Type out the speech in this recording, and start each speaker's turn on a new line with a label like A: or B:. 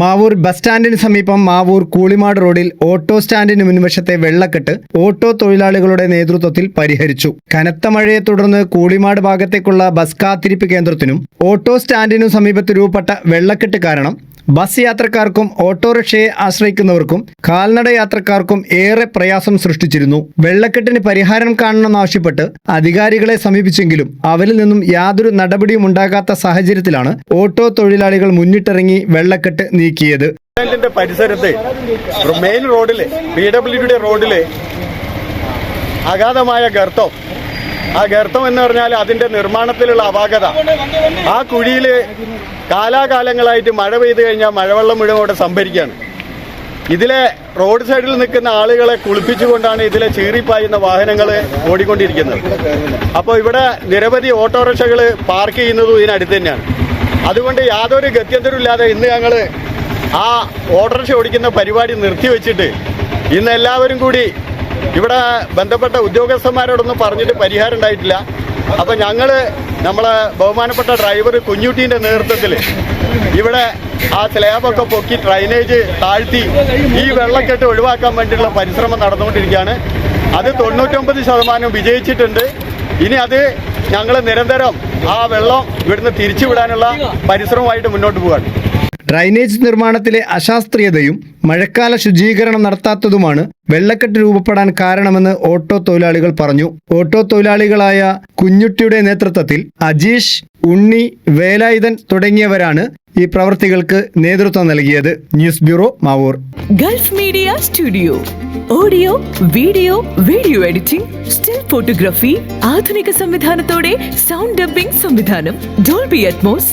A: Mavoor bus സ്റ്റാൻഡിന് സമീപം മാവൂർ കൂളിമാട് റോഡിൽ ഓട്ടോ സ്റ്റാൻഡിന് മുൻവശത്തെ വെള്ളക്കെട്ട് ഓട്ടോ തൊഴിലാളികളുടെ നേതൃത്വത്തിൽ പരിഹരിച്ചു. കനത്ത മഴയെ തുടർന്ന് കൂളിമാട് ഭാഗത്തേക്കുള്ള ബസ് കാത്തിരിപ്പ് കേന്ദ്രത്തിനും ഓട്ടോ സ്റ്റാൻഡിനും സമീപത്ത് രൂപപ്പെട്ട വെള്ളക്കെട്ട് കാരണം ബസ് യാത്രക്കാർക്കും ഓട്ടോറിക്ഷയെ ആശ്രയിക്കുന്നവർക്കും കാൽനട യാത്രക്കാർക്കും ഏറെ പ്രയാസം സൃഷ്ടിച്ചിരുന്നു. വെള്ളക്കെട്ടിന് പരിഹാരം കാണണമെന്നാവശ്യപ്പെട്ട് അധികാരികളെ സമീപിച്ചെങ്കിലും അവരിൽ നിന്നും യാതൊരു നടപടിയും ഉണ്ടാകാത്ത സാഹചര്യത്തിലാണ് ഓട്ടോ തൊഴിലാളികൾ മുന്നിട്ടിറങ്ങി വെള്ളക്കെട്ട് നീക്കിയത്.
B: പരിസരത്ത് മെയിൻ റോഡിലെ പി ഡബ്ല്യു റോഡിലെ അഗാധമായ ഗർത്തം ആ ഗർത്തം എന്ന് പറഞ്ഞാൽ അതിന്റെ നിർമ്മാണത്തിലുള്ള അപാകത. ആ കുഴിയിൽ കാലാകാലങ്ങളായിട്ട് മഴ പെയ്തു കഴിഞ്ഞാൽ മഴവെള്ളം മുഴുവൻ അവിടെ സംഭരിക്കുകയാണ്. ഇതിലെ റോഡ് സൈഡിൽ നിൽക്കുന്ന ആളുകളെ കുളിപ്പിച്ചുകൊണ്ടാണ് ഇതിലെ ചീറിപ്പായുന്ന വാഹനങ്ങൾ ഓടിക്കൊണ്ടിരിക്കുന്നത്. അപ്പോൾ ഇവിടെ നിരവധി ഓട്ടോറിക്ഷകൾ പാർക്ക് ചെയ്യുന്നതും ഇതിനടുത്ത് തന്നെയാണ്. അതുകൊണ്ട് യാതൊരു ഗത്യന്തരമില്ലാതെ ഇന്ന് ഞങ്ങൾ ആ ഓട്ടോറിക്ഷ ഓടിക്കുന്ന പരിപാടി നിർത്തിവെച്ചിട്ട് ഇന്ന് എല്ലാവരും കൂടി ഇവിടെ ബന്ധപ്പെട്ട ഉദ്യോഗസ്ഥന്മാരോടൊന്നും പറഞ്ഞിട്ട് പരിഹാരം ഉണ്ടായിട്ടില്ല. അപ്പം ഞങ്ങൾ നമ്മളെ ബഹുമാനപ്പെട്ട ഡ്രൈവർ കുഞ്ഞുട്ടീന്റെ നേതൃത്വത്തിൽ ഇവിടെ ആ സ്ലാബൊക്കെ പൊക്കി ഡ്രൈനേജ് താഴ്ത്തി ഈ വെള്ളക്കെട്ട് ഒഴിവാക്കാൻ വേണ്ടിയുള്ള പരിശ്രമം നടന്നുകൊണ്ടിരിക്കുകയാണ്. അത് തൊണ്ണൂറ്റൊമ്പത് ശതമാനം വിജയിച്ചിട്ടുണ്ട്. ഇനി അത് ഞങ്ങൾ നിരന്തരം ആ വെള്ളം ഇവിടുന്ന് തിരിച്ചുവിടാനുള്ള പരിശ്രമമായിട്ട് മുന്നോട്ട് പോവുകയാണ്
A: ഡ്രൈനേജ് നിർമ്മാണത്തിലെ അശാസ്ത്രീയതയും മഴക്കാല ശുചീകരണം നടത്താത്തതുമാണ് വെള്ളക്കെട്ട് രൂപപ്പെടാൻ കാരണമെന്ന് ഓട്ടോ തൊഴിലാളികൾ പറഞ്ഞു. ഓട്ടോ തൊഴിലാളികളായ കുഞ്ഞുട്ടിയുടെ നേതൃത്വത്തിൽ അജീഷ് ഉണ്ണി വേലായുധൻ തുടങ്ങിയവരാണ് ഈ പ്രവൃത്തികൾക്ക് നേതൃത്വം നൽകിയത്. News bureau Mavoor.
C: Gulf media studio. Audio video video editing still photography ആധുനിക സംവിധാനത്തോടെ സൗണ്ട് ഡബിംഗ് സംവിധാനം Dolby Atmos